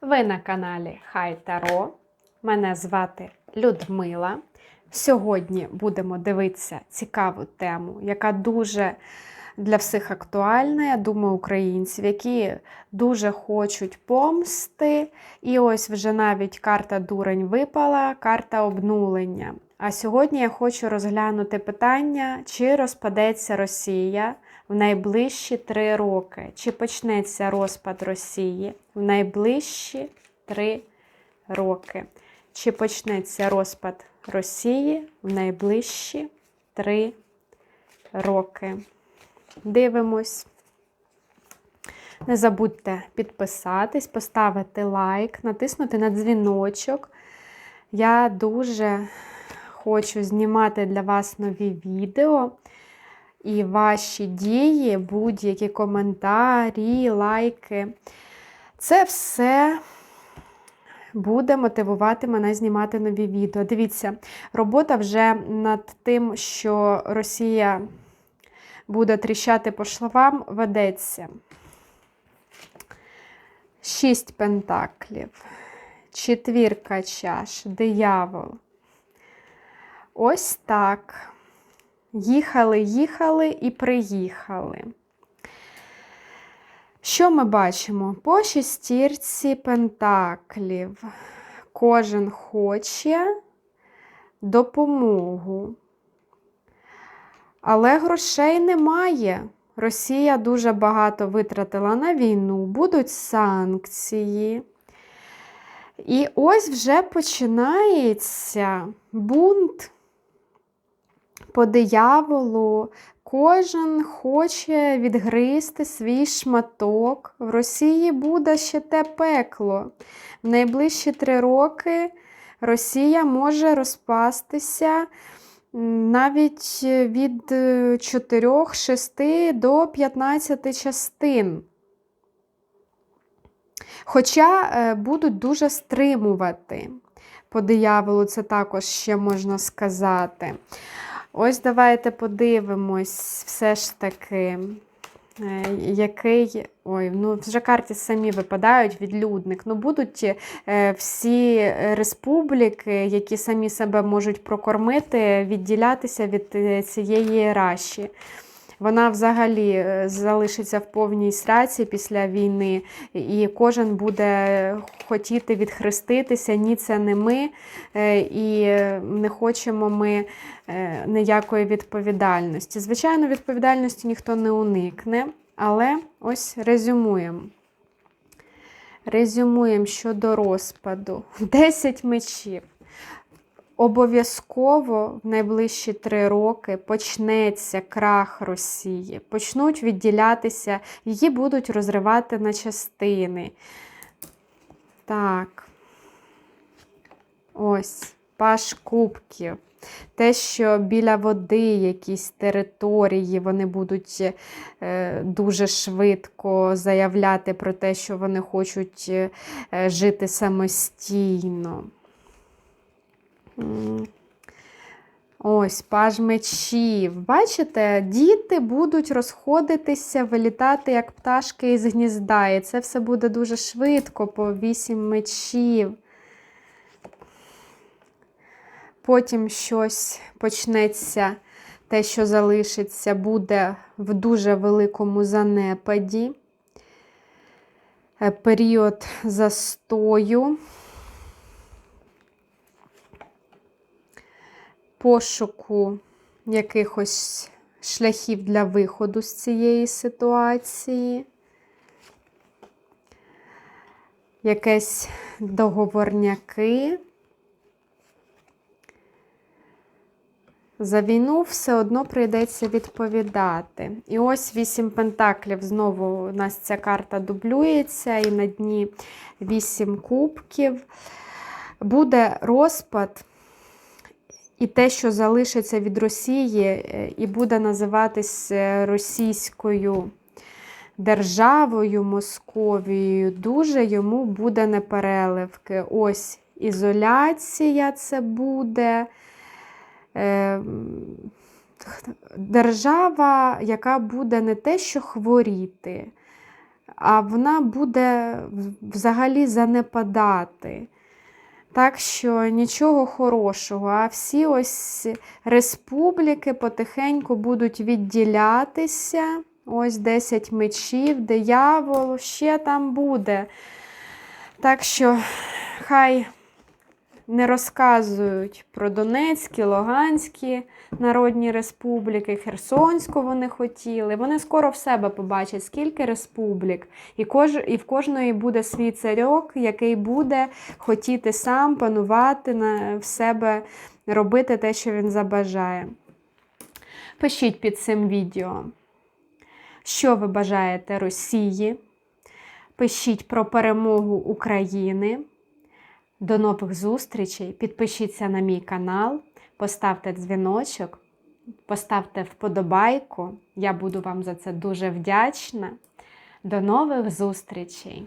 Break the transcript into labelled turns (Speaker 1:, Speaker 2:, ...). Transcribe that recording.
Speaker 1: Ви на каналі Хай Таро. Мене звати Людмила. Сьогодні будемо дивитися цікаву тему, яка дуже для всіх актуальна, я думаю, українців, які дуже хочуть помсти. І ось вже навіть карта Дурень випала, карта обнулення. А сьогодні я хочу розглянути питання, чи розпадеться Росія в найближчі три роки, чи почнеться розпад Росії в найближчі три роки. Чи почнеться розпад Росії в найближчі три роки? Дивимось. Не забудьте підписатись, поставити лайк, натиснути на дзвіночок. Я дуже хочу знімати для вас нові відео. І ваші дії, будь-які коментарі, лайки. Це все буде мотивувати мене знімати нові відео. Дивіться, робота вже над тим, що Росія буде тріщати по швам, ведеться. Шість пентаклів, четвірка чаш, диявол. Ось так. Їхали, їхали і приїхали. Що ми бачимо? По шестірці пентаклів. Кожен хоче допомогу. Але грошей немає. Росія дуже багато витратила на війну, будуть санкції. І ось вже починається бунт по дияволу. Кожен хоче відгризти свій шматок. В Росії буде ще те пекло. В найближчі три роки Росія може розпастися навіть від 4, 6 до 15 частин. Хоча будуть дуже стримувати. По дияволу це також ще можна сказати. Ось давайте подивимось, все ж таки, який. Ой, ну вже карті самі випадають, відлюдник. Ну, будуть всі республіки, які самі себе можуть прокормити, відділятися від цієї раші. Вона взагалі залишиться в повній сраці після війни, і кожен буде хотіти відхреститися. Ні, це не ми, і не хочемо ми ніякої відповідальності. Звичайно, відповідальності ніхто не уникне, але ось резюмуємо. Резюмуємо щодо розпаду. 10 мечів. Обов'язково в найближчі три роки почнеться крах Росії, почнуть відділятися, її будуть розривати на частини. Так, ось, паш кубків. Те, що біля води якісь території, вони будуть е, дуже швидко заявляти про те, що вони хочуть е, жити самостійно. Ось, паж мечів. Бачите, діти будуть розходитися, вилітати, як пташки із гнізда. І це все буде дуже швидко, по вісім мечів. Потім щось почнеться, те, що залишиться, буде в дуже великому занепаді. Період застою. Пошуку якихось шляхів для виходу з цієї ситуації, якесь договорняки. За війну все одно прийдеться відповідати. І ось вісім пентаклів. Знову у нас ця карта дублюється, і на дні вісім кубків. Буде розпад. І те, що залишиться від Росії, і буде називатись російською державою, Московією, дуже йому буде непереливки. Ось ізоляція це буде. Держава, яка буде не те, що хворіти, а вона буде взагалі занепадати. Так що нічого хорошого, а всі ось республіки потихеньку будуть відділятися. Ось 10 мечів, диявол, ще там буде. Так що хай не розказують про Донецькі, Луганські народні республіки, Херсонську вони хотіли. Вони скоро в себе побачать, скільки республік, і, кож... і в кожної буде свій царьок, який буде хотіти сам панувати на... в себе, робити те, що він забажає. Пишіть під цим відео, що ви бажаєте Росії. Пишіть про перемогу України. До нових зустрічей. Підпишіться на мій канал, поставте дзвіночок, поставте вподобайку. Я буду вам за це дуже вдячна. До нових зустрічей!